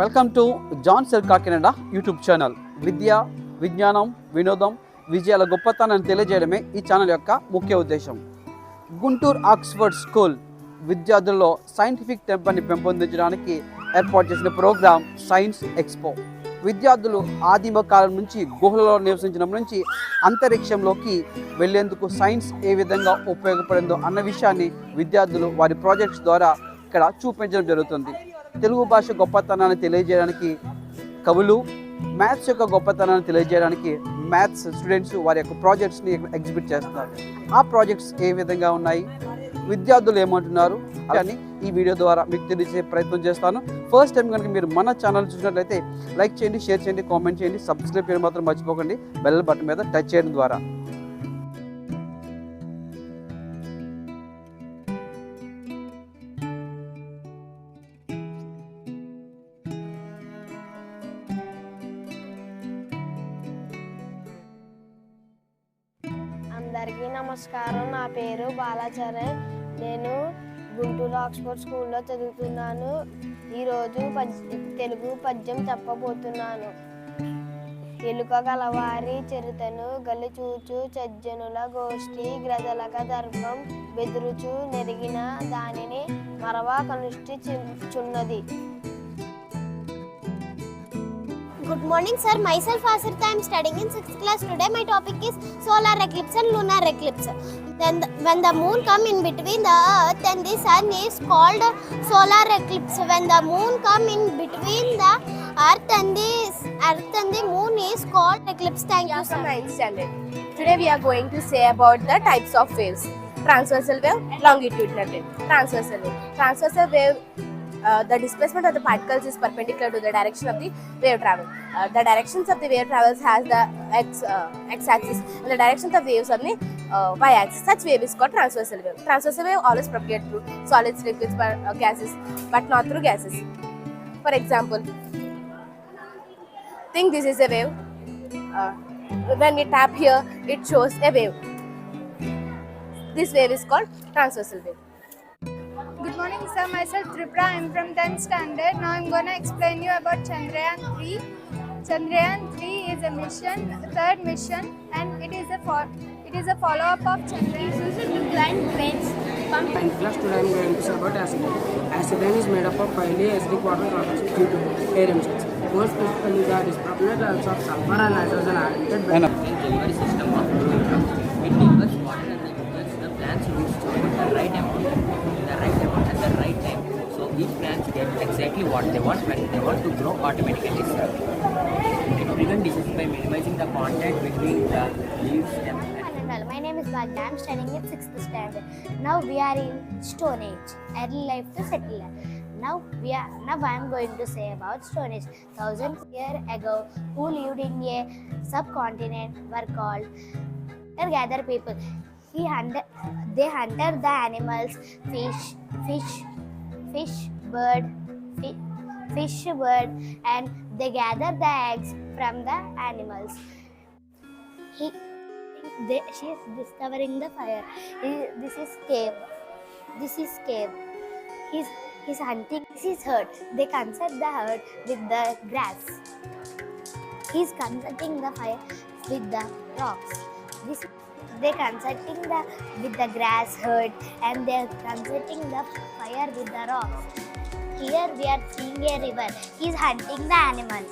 Welcome to John cell Kakinada YouTube channel విద్య విజ్ఞానం వినోదం విజయాల గొప్పతనాన్ని తెలియజేయడమే ఈ ఛానల్ యొక్క ముఖ్య ఉద్దేశం. గుంటూరు ఆక్స్ఫర్డ్ స్కూల్ విద్యార్థుల్లో సైంటిఫిక్ టెంపర్ని పెంపొందించడానికి ఏర్పాటు చేసిన ప్రోగ్రామ్ సైన్స్ ఎక్స్పో విద్యార్థులు ఆదిమ కాలం నుంచి గుహలలో నివసించడం నుంచి అంతరిక్షంలోకి వెళ్ళేందుకు సైన్స్ ఏ విధంగా ఉపయోగపడిందో అన్న విషయాన్ని విద్యార్థులు వారి ప్రాజెక్ట్స్ ద్వారా ఇక్కడ చూపించడం జరుగుతుంది. తెలుగు భాష గొప్పతనాన్ని తెలియజేయడానికి కవులు మ్యాథ్స్ యొక్క గొప్పతనాన్ని తెలియజేయడానికి మ్యాథ్స్ స్టూడెంట్స్ వారి యొక్క ప్రాజెక్ట్స్ని ఎగ్జిబిట్ చేస్తారు ఆ ప్రాజెక్ట్స్ ఏ విధంగా ఉన్నాయి? విద్యార్థులు ఏమంటున్నారు? అని ఈ వీడియో ద్వారా మీకు తెలియజే ప్రయత్నం చేస్తాను. ఫస్ట్ టైం కనుక మీరు మన ఛానల్ చూసినట్లయితే లైక్ చేయండి షేర్ చేయండి కామెంట్ చేయండి సబ్స్క్రైబ్ చేయడం మాత్రం మర్చిపోకండి. బెల్ బటన్ మీద టచ్ చేయడం ద్వారా. ఆచార్య నేను గుంటూరు ఆక్స్ఫర్డ్ స్కూల్లో చదువుతున్నాను ఈరోజు పద్ తెలుగు పద్యం చెప్పబోతున్నాను ఎలుక గలవారి చరితను గలిచూచు చజ్జనుల గోష్ఠి గ్రజలక దర్భం బెదురుచు నెరిగిన దానిని మరవా కనుష్టి చున్నది Good morning, sir. Myself, Asirtha, I am studying in 6th class. Today, my topic is solar eclipse and lunar eclipse. Then, when the moon come in between the earth and the sun is called solar eclipse. When the moon come in between the earth and the earth and the moon is called eclipse. Thank you, from sir. 9th standard. Today we are going to say about the types of waves. Transversal wave, longitudinal wave. Transversal wave. Transversal wave, uh, the displacement of the particles is perpendicular to the direction of the wave travel. Uh, the directions of the wave travels has the x uh, x-axis and the directions of the waves on the uh, y-axis. Such wave is called transversal wave. Transversal wave always propagate through solids, liquids, but, uh, gases, but not through gases. For example, think this is a wave. Uh, when we tap here, it shows a wave. This wave is called transversal wave. Good morning, sir. Myself Tripra. I'm from 10th standard. Now I'm gonna explain you about Chandrayaan 3. Chandrayaan 3 is a mission, third mission, and it is a for, it is a follow-up of Chandrayaan. It uses the blind planes pump And plus today I am going to say about acetylene. Acetylene is made up of highly acidic water products due to air emissions. More specifically, the disproportionate of sulfur and nitrogen are emitted by delivery system of it delivers water and nutrients the plants need to the right amount, the right amount at the right time. So each plants get exactly what they want when they want to grow automatically. It prevents disease by minimizing the contact between the leaves, and Hello, my name is Bhagna. I'm studying in 6th standard. Now we are in Stone Age, early life to settler. Now we are now I am going to say about Stone Age. Thousands years ago, who lived in a subcontinent were called hunter-gatherer people. He hunted, they hunted the animals, fish, fish, fish, bird, fi- fish, bird, and they gathered the eggs from the animals. He they, she is discovering the fire. This is cave. This is cave. He's he's hunting. This is hurt. They construct the hut with the grass. He's constructing the fire with the rocks. This they constructing the with the grass hut and they're constructing the fire with the rocks. Here we are seeing a river. He's hunting the animal.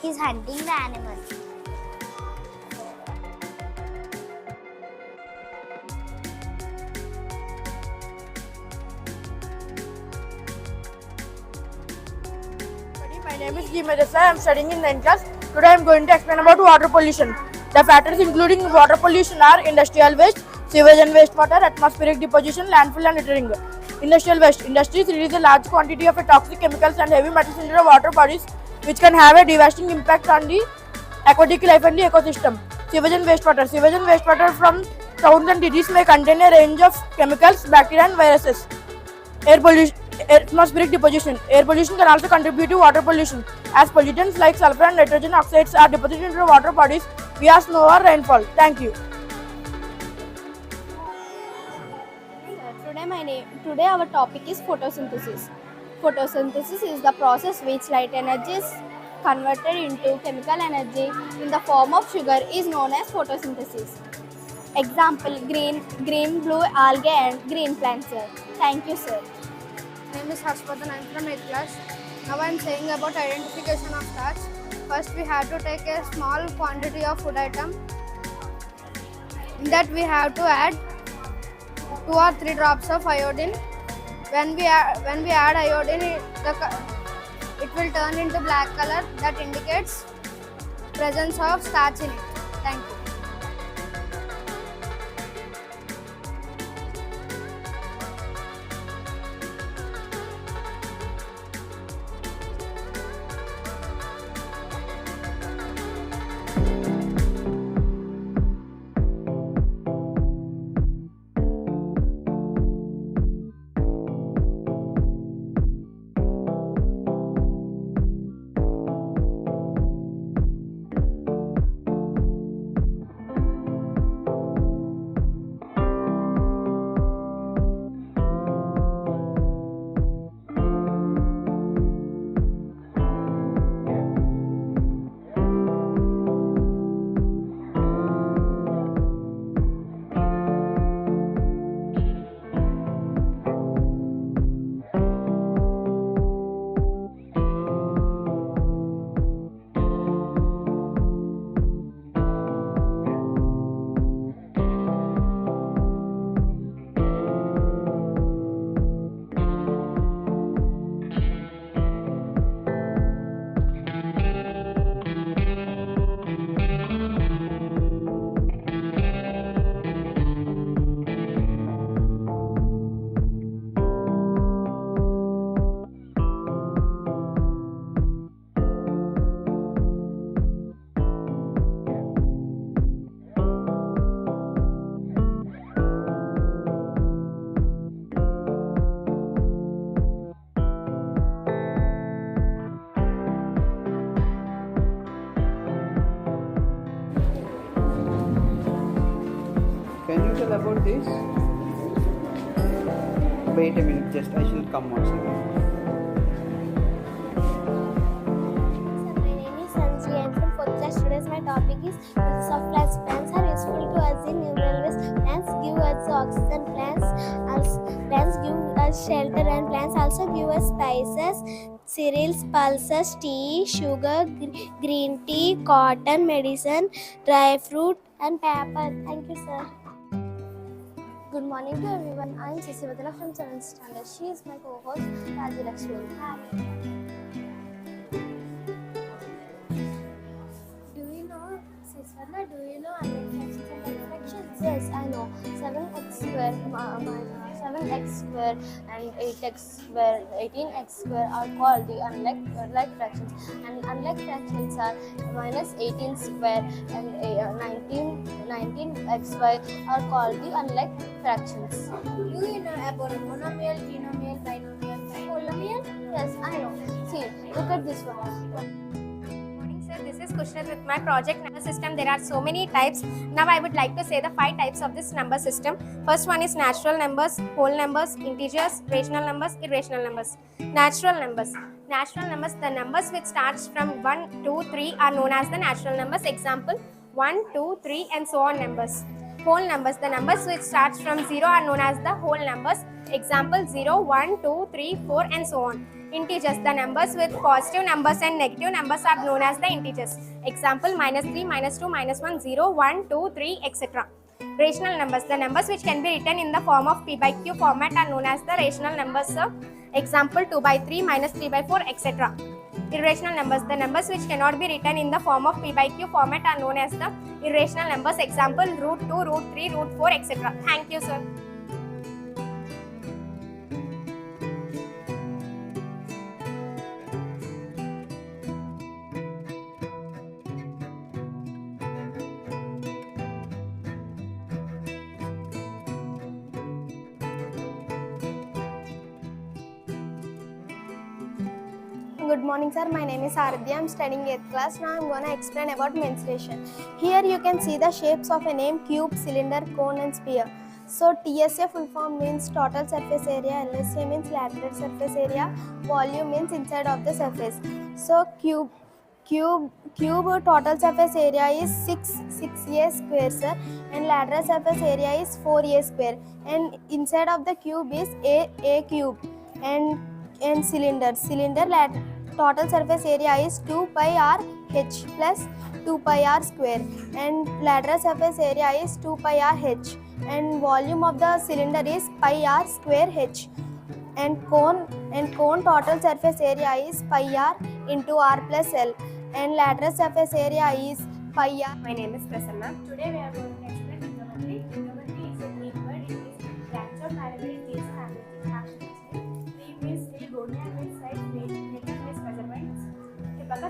He's hunting the animal. G. Medesa. I am studying in 9th class. Today I am going to explain about water pollution. The factors including water pollution are industrial waste, sewage and wastewater, atmospheric deposition, landfill and littering. Industrial waste. Industries release a large quantity of toxic chemicals and heavy metals into the water bodies which can have a devastating impact on the aquatic life and the ecosystem. Sewage and wastewater. Sewage and wastewater from towns and cities may contain a range of chemicals, bacteria and viruses. Air pollution, atmospheric deposition. Air pollution can also contribute to water pollution, as pollutants like sulfur and nitrogen oxides are deposited into water bodies via snow or rainfall. Thank you. Today my name today our topic is photosynthesis. Photosynthesis is the process which light energy is converted into chemical energy in the form of sugar is known as photosynthesis. Example green, green, blue algae and green plants. Sir. Thank you, sir. Name is Harshvardhan. I am from 8th class. Now I am saying about identification of starch. First, we have to take a small quantity of food item. In that, we have to add two or three drops of iodine. When we add, when we add iodine, it, the, it will turn into black color. That indicates presence of starch in it. Can you tell about this? Wait a minute, just I shall come once again. My name is Sanji. I from fourth class. Today's my topic is uses of plants. Plants are useful to us in numerous ways. Plants give us oxygen. Plants also, plants give us shelter, and plants also give us spices, cereals, pulses, tea, sugar, gr- green tea, cotton, medicine, dry fruit, and paper. Thank you, sir. Good morning to everyone. I am Sisivadala from 7th standard. She is my co-host, Raji Lakshmi. Hi. Do you know, Siswala, do you know fractions and fractions? Yes, I know. 7x square, uh, min- 7x square and 8x square, 18x square are called the unlike, unlike fractions. And unlike fractions are minus 18 square and uh, 19, 19xy are called the unlike fractions. Do you know about monomial, trinomial, binomial, polynomial? Yes, I know. See, look at this one. morning sir this is Kushal with my project system there are so many types. Now i would like to say the five types of this number system. First one is natural numbers whole numbers integers rational numbers irrational numbers. Natural numbers. Natural numbers the numbers which starts from 1 2 3 are known as the natural numbers. Example 1 2 3 and so on numbers whole numbers the numbers which starts from 0 are known as the whole numbers example 0 1 2 3 4 and so on Integers. The numbers with positive numbers and negative numbers are known as the integers. Example minus 3, minus 2, minus 1, 0, 1, 2, 3, etc. Rational numbers. The numbers which can be written in the form of p by q format are known as the rational numbers. Example 2 by 3, minus 3 by 4, etc. Irrational numbers. The numbers which cannot be written in the form of p by q format are known as the irrational numbers. Example root 2, root 3, root 4, etc. Thank you, sir. Good morning, sir. My name is Aradhya. I'm studying 8th class. Now I'm going to explain about menstruation. Here you can see the shapes of a name cube, cylinder, cone, and sphere. So TSA full form means total surface area, LSA means lateral surface area, volume means inside of the surface. So cube cube cube total surface area is 6 6a square sir and lateral surface area is 4a square and inside of the cube is a a cube and and cylinder cylinder lat total surface area is 2 pi r h plus 2 pi r square. And lateral surface area is 2 pi r h. And volume of the cylinder is pi r square h. And cone and cone total surface area is pi r into r plus l. And lateral surface area is pi r. My name is Prasanna. Today we are going to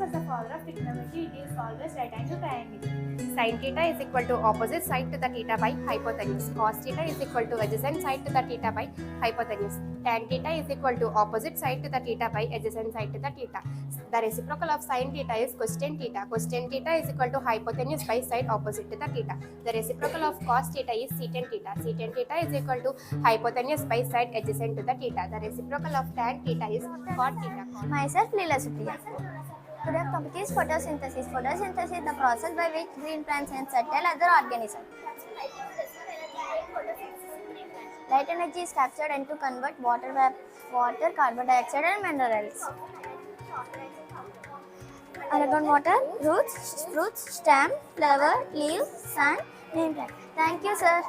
Hipparchus was the father of trigonometry. It is always right angle triangle. Sin theta is equal to opposite side to the theta by hypotenuse. Cos theta is equal to adjacent side to the theta by hypotenuse. Tan theta is equal to opposite side to the theta by adjacent side to the theta. The reciprocal of sin theta is costan theta. Costan theta is equal to hypotenuse by side opposite to the theta. The reciprocal of cos theta is secant theta. Secant theta is equal to hypotenuse by side adjacent to the theta. The reciprocal of tan theta is cot theta. Myself, Leela Supriya. Today topic is photosynthesis. Photosynthesis is the process by which green plants and certain other organisms. Light energy is captured and to convert water, water, carbon dioxide and minerals. Argon water, roots, fruits, stem, flower, leaves, sun, name tag. Thank you, sir.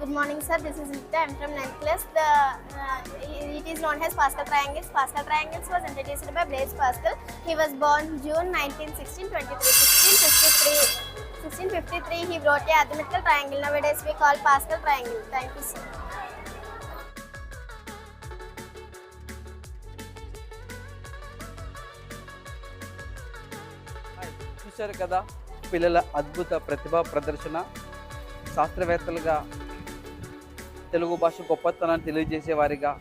Good morning, sir. This is Nitya. I'm from 9th class. The uh, it is known as Pascal triangles. Pascal triangles was introduced by Blaise Pascal. He was born June 1916, 23, 1653. 1653, he wrote a arithmetical triangle. Nowadays, we call Pascal triangle. Thank you, sir. చూశారు కదా పిల్లల అద్భుత ప్రతిభా ప్రదర్శన శాస్త్రవేత్తలుగా తెలుగు భాష గొప్పతనాన్ని తెలియజేసే వారిగా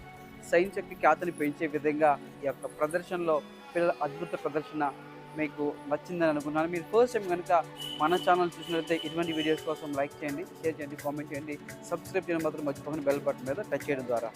science యొక్క ఖ్యాతిని పెంచే విధంగా ఈ యొక్క ప్రదర్శనలో పిల్లల అద్భుత ప్రదర్శన మీకు నచ్చిందని అనుకున్నాను. మీరు ఫస్ట్ టైం కనుక మన ఛానల్ చూసినట్లయితే ఇటువంటి వీడియోస్ కోసం లైక్ చేయండి షేర్ చేయండి కామెంట్ చేయండి సబ్స్క్రైబ్ చేయడం మాత్రం మర్చిపోకుండా బెల్ బటన్ మీద టచ్ చేయడం ద్వారా.